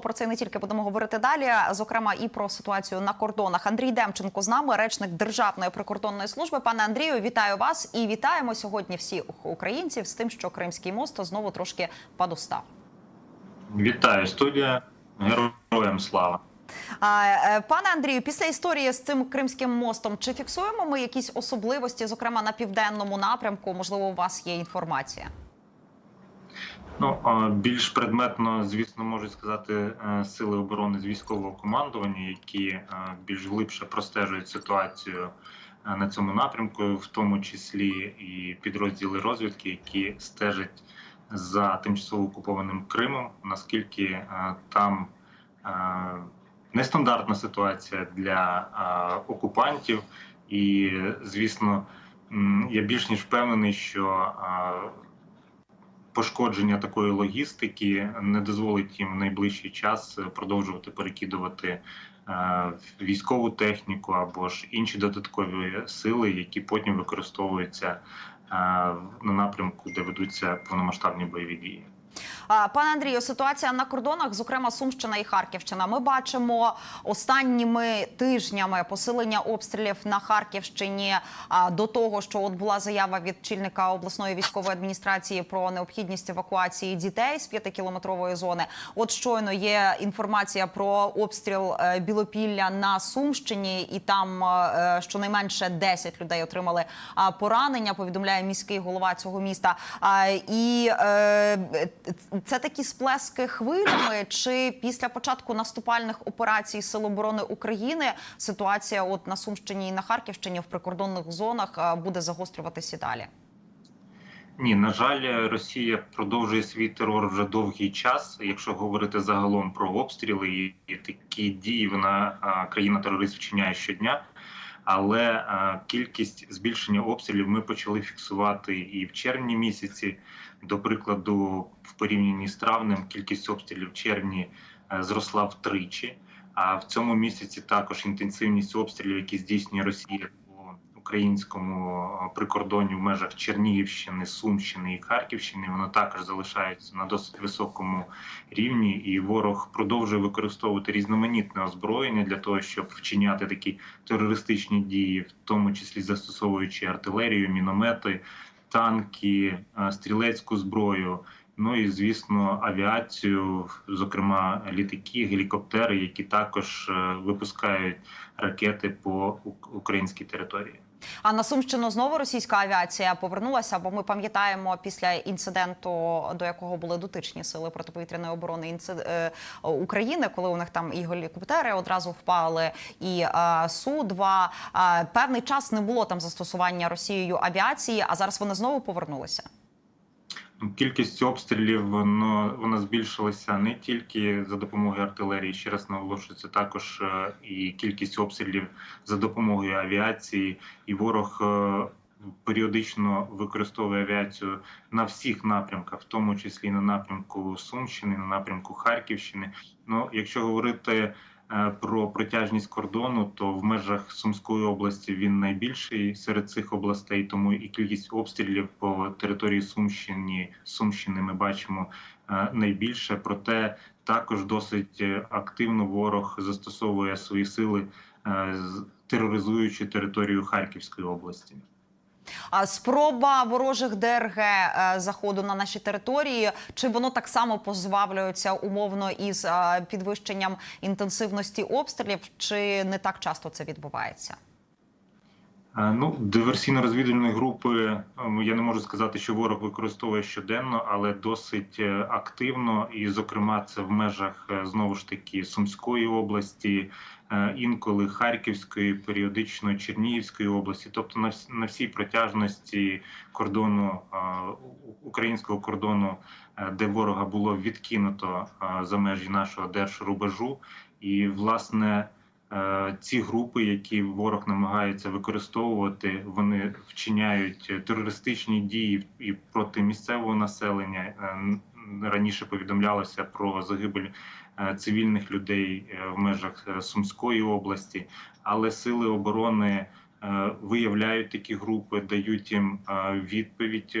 Про це не тільки будемо говорити далі, зокрема і про ситуацію на кордонах. Андрій Демченко з нами, речник Державної прикордонної служби. Пане Андрію, вітаю вас і вітаємо сьогодні всіх українців з тим, що Кримський мост знову трошки подостав. Вітаю студія. Героям слава. Е, Пане Андрію, після історії з цим Кримським мостом, чи фіксуємо ми якісь особливості, зокрема на південному напрямку? Можливо, у вас є інформація? Ну більш предметно, звісно, можуть сказати е, сили оборони з військового командування, які е, більш глибше простежують ситуацію е, на цьому напрямку, в тому числі і підрозділи розвідки, які стежать за тимчасово окупованим Кримом, наскільки там нестандартна ситуація для окупантів, і звісно, я більш ніж впевнений, що пошкодження такої логістики не дозволить їм в найближчий час продовжувати перекидувати е, військову техніку або ж інші додаткові сили, які потім використовуються е, на напрямку, де ведуться повномасштабні бойові дії. Пане Андрію, ситуація на кордонах, зокрема Сумщина і Харківщина. Ми бачимо останніми тижнями посилення обстрілів на Харківщині до того, що от була заява від чільника обласної військової адміністрації про необхідність евакуації дітей з п'ятикілометрової зони. От щойно є інформація про обстріл е, Білопілля на Сумщині, і там е, щонайменше 10 людей отримали поранення. Повідомляє міський голова цього міста. І е, це такі сплески хвилями, чи після початку наступальних операцій Сил оборони України ситуація от на Сумщині і на Харківщині в прикордонних зонах буде загострюватися далі? Ні, на жаль, Росія продовжує свій терор вже довгий час. Якщо говорити загалом про обстріли і, такі дії, вона країна терорист вчиняє щодня. Але кількість збільшення обстрілів ми почали фіксувати і в червні місяці. До прикладу, в порівнянні з травнем кількість обстрілів в червні зросла втричі. А в цьому місяці також інтенсивність обстрілів, які здійснює Росія по українському прикордонні в межах Чернігівщини, Сумщини і Харківщини, воно також залишається на досить високому рівні, і ворог продовжує використовувати різноманітне озброєння для того, щоб вчиняти такі терористичні дії, в тому числі застосовуючи артилерію, міномети, танки, стрілецьку зброю. Ну і звісно, авіацію, зокрема літаки, гелікоптери, які також випускають ракети по українській території. А на Сумщину знову російська авіація повернулася, бо ми пам'ятаємо після інциденту, до якого були дотичні сили протиповітряної оборони інцид... е, України, коли у них там і гелікоптери одразу впали, і е, су 2 е, певний час не було там застосування Росією авіації, а зараз вони знову повернулися. Кількість обстрілів воно вона збільшилася не тільки за допомогою артилерії. Ще раз наголошую, також і кількість обстрілів за допомогою авіації, і ворог періодично використовує авіацію на всіх напрямках, в тому числі на напрямку Сумщини, на напрямку Харківщини. Ну, якщо говорити про протяжність кордону, то в межах Сумської області він найбільший серед цих областей. Тому і кількість обстрілів по території Сумщини Сумщини ми бачимо найбільше. Проте також досить активно ворог застосовує свої сили, тероризуючи територію Харківської області. Спроба ворожих ДРГ е, заходу на наші території, чи воно так само позбавлюється умовно із е, підвищенням інтенсивності обстрілів, чи не так часто це відбувається? Ну, диверсійно-розвідувальні групи я не можу сказати, що ворог використовує щоденно, але досить активно, і, зокрема, це в межах знову ж таки Сумської області, інколи Харківської, періодично Чернігівської області, тобто на на всій протяжності кордону українського кордону, де ворога було відкинуто за межі нашого держрубежу, і власне. Ці групи, які ворог намагається використовувати, вони вчиняють терористичні дії і проти місцевого населення. Раніше повідомлялося про загибель цивільних людей в межах Сумської області, але сили оборони виявляють такі групи, дають їм відповідь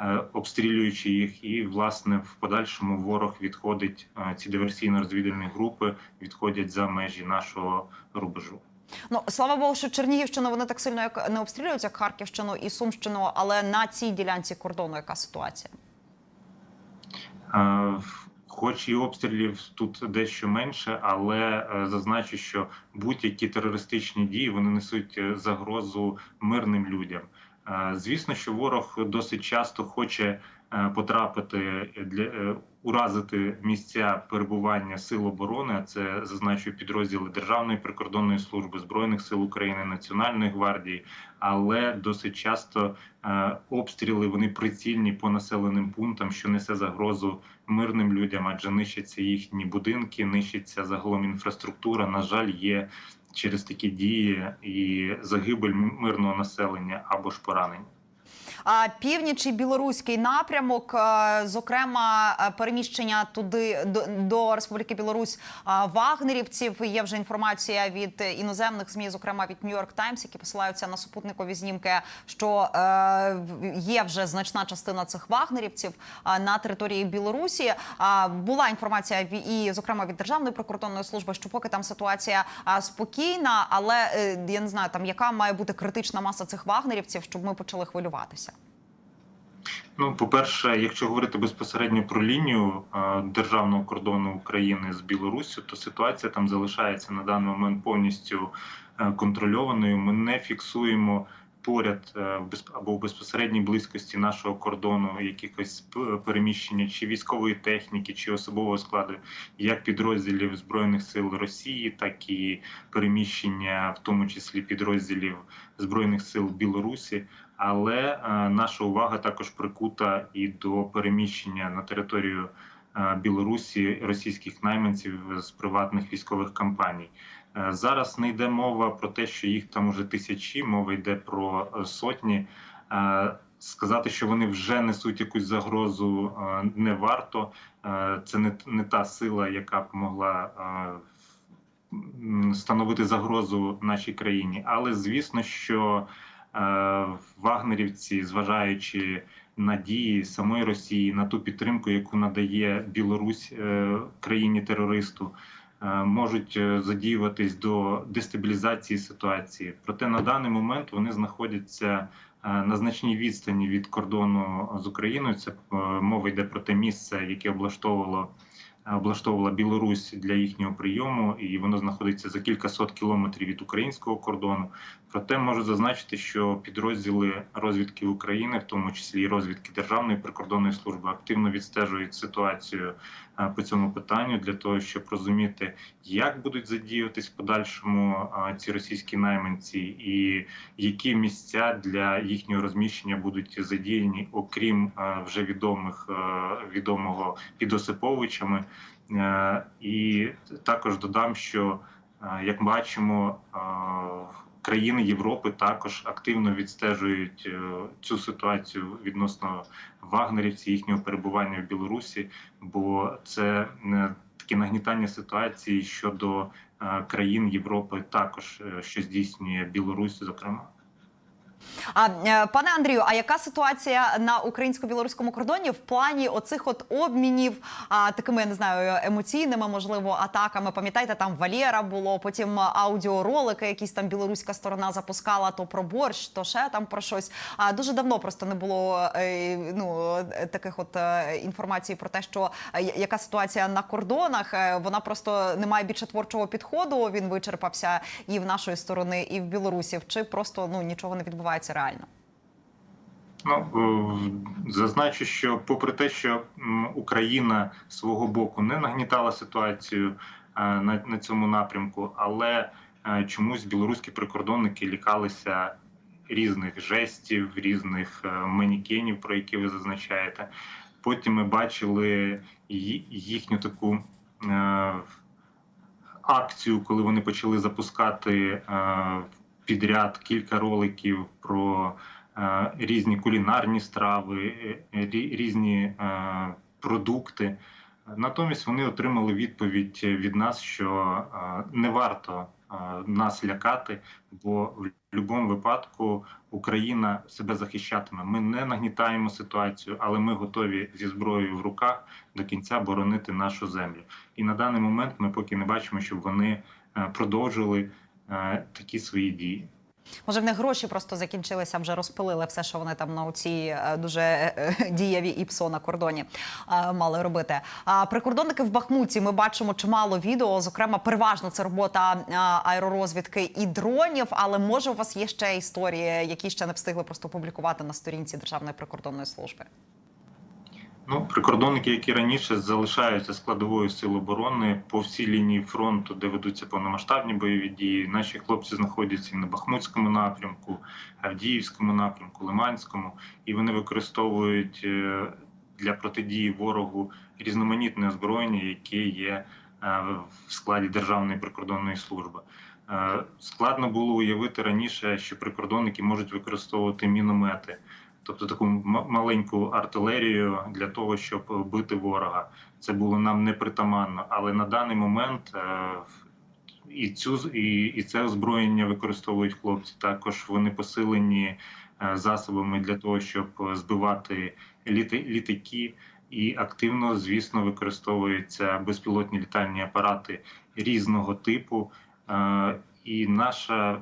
е, обстрілюючи їх, і власне в подальшому ворог відходить. е, Ці диверсійно-розвідувальні групи відходять за межі нашого рубежу. Ну слава Богу, що Чернігівщину вони так сильно як не обстрілюють, як Харківщину і Сумщину, але на цій ділянці кордону яка ситуація? Е, Хоч і обстрілів тут дещо менше, але е, зазначу, що будь-які терористичні дії вони несуть е, загрозу мирним людям. Е, Звісно, що ворог досить часто хоче потрапити для е, уразити місця перебування сил оборони. а Це зазначу підрозділи Державної прикордонної служби збройних сил України, Національної гвардії, але досить часто е, обстріли вони прицільні по населеним пунктам, що несе загрозу мирним людям, адже нищаться їхні будинки, нищиться загалом інфраструктура. На жаль, є через такі дії і загибель мирного населення або ж поранення. Північ і білоруський напрямок, е, зокрема, е, переміщення туди до, Республіки Білорусь е, вагнерівців. Є вже інформація від іноземних змі, зокрема від York Times, які посилаються на супутникові знімки, що є вже значна частина цих вагнерівців на території Білорусі. Була інформація і, зокрема, від Державної прикордонної служби, що поки там ситуація спокійна, але я не знаю, там яка має бути критична маса цих вагнерівців, щоб ми почали хвилюватися. Ну, по-перше, якщо говорити безпосередньо про лінію е, державного кордону України з Білоруссю, то ситуація там залишається на даний момент повністю е, контрольованою. Ми не фіксуємо поряд е, або в безпосередній близькості нашого кордону якихось переміщення чи військової техніки, чи особового складу, як підрозділів збройних сил Росії, так і переміщення, в тому числі підрозділів збройних сил Білорусі. Але е, наша увага також прикута і до переміщення на територію е, Білорусі російських найманців з приватних військових компаній. Е, зараз не йде мова про те, що їх там уже тисячі, мова йде про сотні. Сказати, що вони вже несуть якусь загрозу, не варто. Це не, не та сила, яка б могла становити загрозу нашій країні. Але звісно, що вагнерівці, зважаючи на дії самої Росії, на ту підтримку, яку надає Білорусь е, країні терористу, е, можуть е, задіюватись до дестабілізації ситуації. Проте на даний момент вони знаходяться е, на значній відстані від кордону з Україною. Це е, мова йде про те місце, яке облаштовувало облаштовувала Білорусь для їхнього прийому, і воно знаходиться за кількасот кілометрів від українського кордону. Проте можу зазначити, що підрозділи розвідки України, в тому числі і розвідки Державної прикордонної служби, активно відстежують ситуацію е, по цьому питанню для того, щоб розуміти, як будуть задіюватись в подальшому е, ці російські найманці, і які місця для їхнього розміщення будуть задіяні, окрім е, вже відомих е, відомого під Осиповичами. Е, І також додам, що е, як бачимо, е, країни Європи також активно відстежують е, цю ситуацію відносно вагнерівців, їхнього перебування в Білорусі, бо це е, таке нагнітання ситуації щодо е, країн Європи, також що здійснює Білорусь, зокрема. А е, пане Андрію, а яка ситуація на українсько-білоруському кордоні в плані оцих от обмінів а, такими я не знаю емоційними, можливо, атаками? Пам'ятаєте, там Валєра було, потім аудіоролики, якісь там білоруська сторона запускала то про борщ, то ще там про щось. А дуже давно просто не було е, ну таких от е, інформацій про те, що яка ситуація на кордонах. Вона просто не має більше творчого підходу. Він вичерпався і в нашої сторони, і в білорусів. Чи просто ну нічого не відбувається реально? Ну е, зазначу, що попри те, що Україна свого боку не нагнітала ситуацію е, на, на цьому напрямку, але е, чомусь білоруські прикордонники лікалися різних жестів, різних манікенів, про які ви зазначаєте. Потім ми бачили їхню таку акцію, коли вони почали запускати е, підряд кілька роликів про е, різні кулінарні страви, е, рі- різні е, продукти. Натомість вони отримали відповідь від нас, що е, не варто нас лякати, бо в будь-якому випадку Україна себе захищатиме. Ми не нагнітаємо ситуацію, але ми готові зі зброєю в руках до кінця боронити нашу землю. І на даний момент ми поки не бачимо, щоб вони е, продовжили е, такі свої дії. Може, в них гроші просто закінчилися, вже розпилили все, що вони там на цій е, дуже е, е, дієві ІПСО на кордоні мали робити. Прикордонники в Бахмуті ми бачимо чимало відео. Зокрема, переважно це робота аеророзвідки і дронів. Але може у вас є ще історії, які ще не встигли просто публікувати на сторінці Державної прикордонної служби. Ну, прикордонники, які раніше залишаються складовою сил оборони по всій лінії фронту, де ведуться повномасштабні бойові дії. Наші хлопці знаходяться і на Бахмутському напрямку, Авдіївському напрямку, Лиманському, і вони використовують е, для протидії ворогу різноманітне озброєння, яке є е, в складі Державної прикордонної служби. Е, Складно було уявити раніше, що прикордонники можуть використовувати міномети тобто таку маленьку артилерію для того, щоб бити ворога. Це було нам непритаманно. Але на даний момент е, і цю і, і це озброєння використовують хлопці. Також вони посилені е, засобами для того, щоб збивати літи, літаки. І активно, звісно, використовуються безпілотні літальні апарати різного типу. І наша е,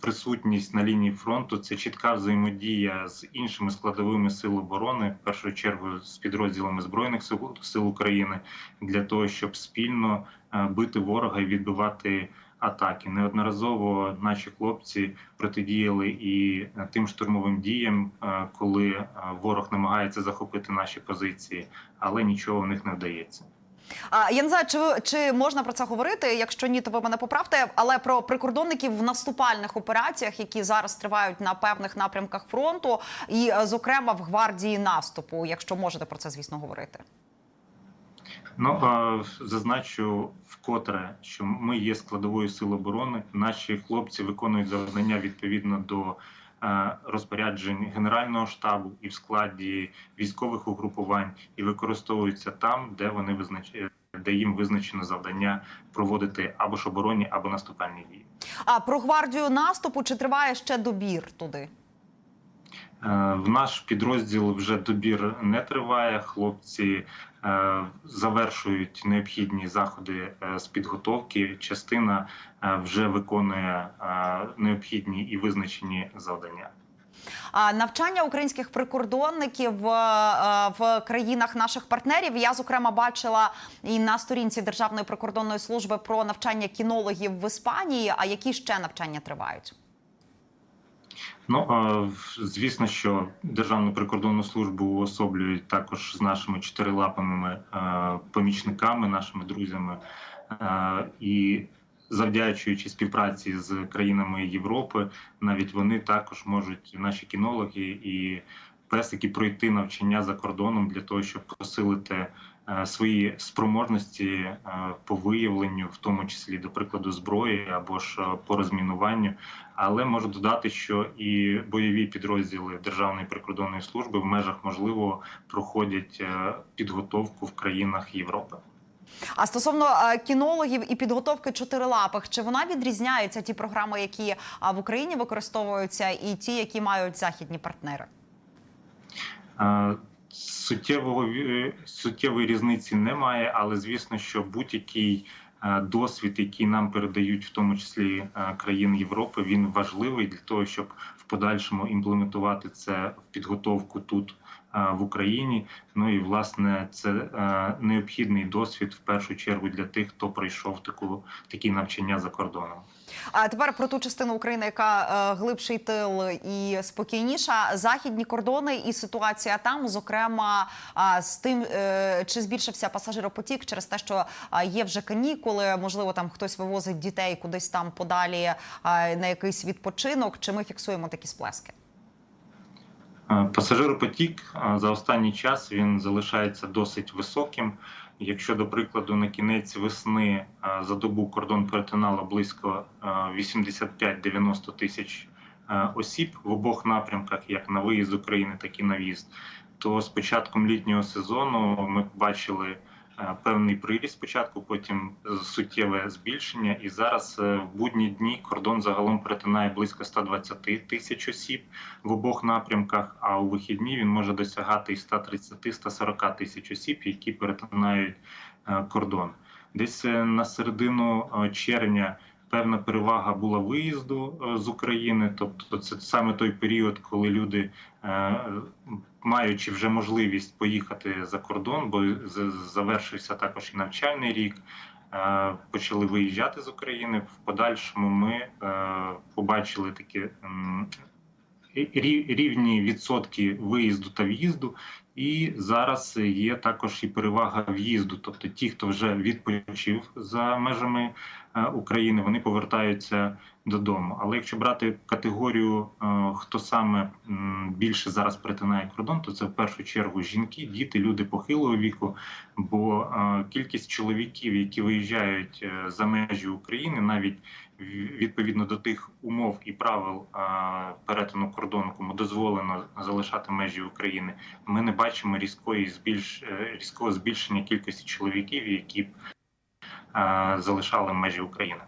присутність на лінії фронту це чітка взаємодія з іншими складовими сил оборони, в першу чергу з підрозділами збройних сил, сил України, для того, щоб спільно е, бити ворога і відбивати атаки. Неодноразово наші хлопці протидіяли і е, тим штурмовим діям, коли ворог намагається захопити наші позиції, але нічого в них не вдається. Я не знаю, чи, чи можна про це говорити. Якщо ні, то ви мене поправте. Але про прикордонників в наступальних операціях, які зараз тривають на певних напрямках фронту, і, е, зокрема, в гвардії наступу, якщо можете про це, звісно, говорити. Ну зазначу вкотре, що ми є складовою сил оборони. Наші хлопці виконують завдання відповідно до розпоряджень Генерального штабу і в складі військових угрупувань, і використовуються там, де вони визнач... де їм визначено завдання проводити або ж оборонні, або наступальні дії. А про гвардію наступу чи триває ще добір туди? Е, В наш підрозділ вже добір не триває. Хлопці е, завершують необхідні заходи е, з підготовки. Частина е, вже виконує е, необхідні і визначені завдання. А навчання українських прикордонників е, в країнах наших партнерів. Я зокрема бачила і на сторінці Державної прикордонної служби про навчання кінологів в Іспанії. А які ще навчання тривають? Ну звісно, що Державну прикордонну службу уособлюють також з нашими чотирилапими е, помічниками, нашими друзями. Е, і завдячуючи співпраці з країнами Європи, навіть вони також можуть наші кінологи і песики пройти навчання за кордоном для того, щоб посилити свої спроможності е, по виявленню, в тому числі до прикладу зброї або ж е, по розмінуванню. Але можу додати, що і бойові підрозділи Державної прикордонної служби в межах можливого проходять е, підготовку в країнах Європи. А стосовно е, кінологів і підготовки чотирилапих, чи вона відрізняється ті програми, які в Україні використовуються, і ті, які мають західні партнери? Е, Суттєвого ві- суттєвої різниці немає, але звісно, що будь-який е, досвід, який нам передають, в тому числі е, країн Європи, він важливий для того, щоб в подальшому імплементувати це в підготовку тут е, в Україні. Ну і власне це е, необхідний досвід в першу чергу для тих, хто пройшов таку такі навчання за кордоном. А тепер про ту частину України, яка е, глибший тил і спокійніша. Західні кордони і ситуація там, зокрема, з тим, е, чи збільшився пасажиропотік через те, що є вже канікули, можливо, там хтось вивозить дітей кудись там подалі на якийсь відпочинок. Чи ми фіксуємо такі сплески? Е, Пасажиропотік е, за останній час він залишається досить високим. Якщо, до прикладу, на кінець весни е, за добу кордон перетинало близько е, 85-90 тисяч осіб в обох напрямках, як на виїзд України, так і на в'їзд, то з початком літнього сезону ми бачили певний приріст спочатку, потім суттєве збільшення. І зараз е, в будні дні кордон загалом перетинає близько 120 тисяч осіб в обох напрямках. А у вихідні він може досягати і 130-140 тисяч осіб, які перетинають е, кордон. Десь е, на середину е, червня певна перевага була виїзду е, з України. Тобто, це саме той період, коли люди, е, маючи вже можливість поїхати за кордон, бо завершився також і навчальний рік. е, Почали виїжджати з України. В подальшому ми побачили такі рівні відсотки виїзду та в'їзду. І зараз є також і перевага в'їзду. Тобто ті, хто вже відпочив за межами України, вони повертаються додому. Але якщо брати категорію, е, хто саме більше зараз перетинає кордон, то це в першу чергу жінки, діти, люди похилого віку. Бо е, кількість чоловіків, які виїжджають е, за межі України, навіть відповідно до тих умов і правил е, перетину кордону, кому дозволено залишати межі України, ми не бачимо різкої збільш е, різкого збільшення кількості чоловіків, які б е, залишали межі України.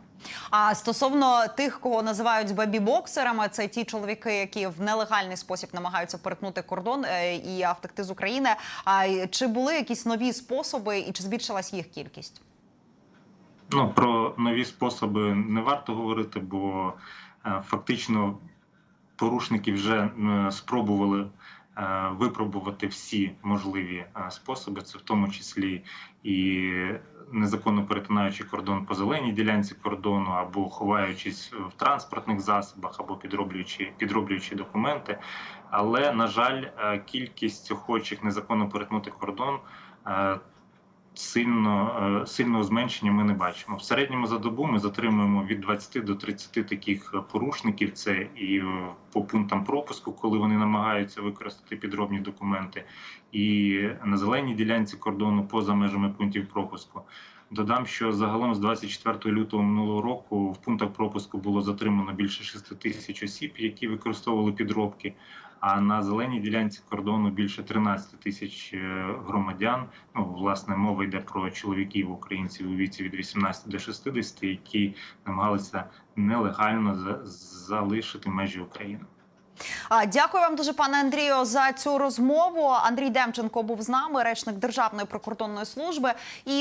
А стосовно тих, кого називають бебі-боксерами, це ті чоловіки, які в нелегальний спосіб намагаються перетнути кордон е, і втекти з України. А чи були якісь нові способи, і чи збільшилась їх кількість? Ну про нові способи не варто говорити, бо е, фактично порушники вже е, спробували е, випробувати всі можливі е, способи. Це в тому числі і незаконно перетинаючи кордон по зеленій ділянці кордону, або ховаючись в транспортних засобах, або підроблюючи підроблюючи документи. Але на жаль, е, кількість охочих незаконно перетнути кордон. Сильно е, сильного зменшення ми не бачимо. В середньому за добу ми затримуємо від 20 до 30 таких е, порушників. Це і е, по пунктам пропуску, коли вони намагаються використати підробні документи, і на зеленій ділянці кордону поза межами пунктів пропуску. Додам, що загалом з 24 лютого минулого року в пунктах пропуску було затримано більше 6 тисяч осіб, які використовували підробки. А на зеленій ділянці кордону більше 13 тисяч е, громадян. Ну, власне, мова йде про чоловіків українців у віці від 18 до 60, які намагалися нелегально за- залишити межі України. Дякую вам дуже, пане Андрію, за цю розмову. Андрій Демченко був з нами, речник Державної прикордонної служби. І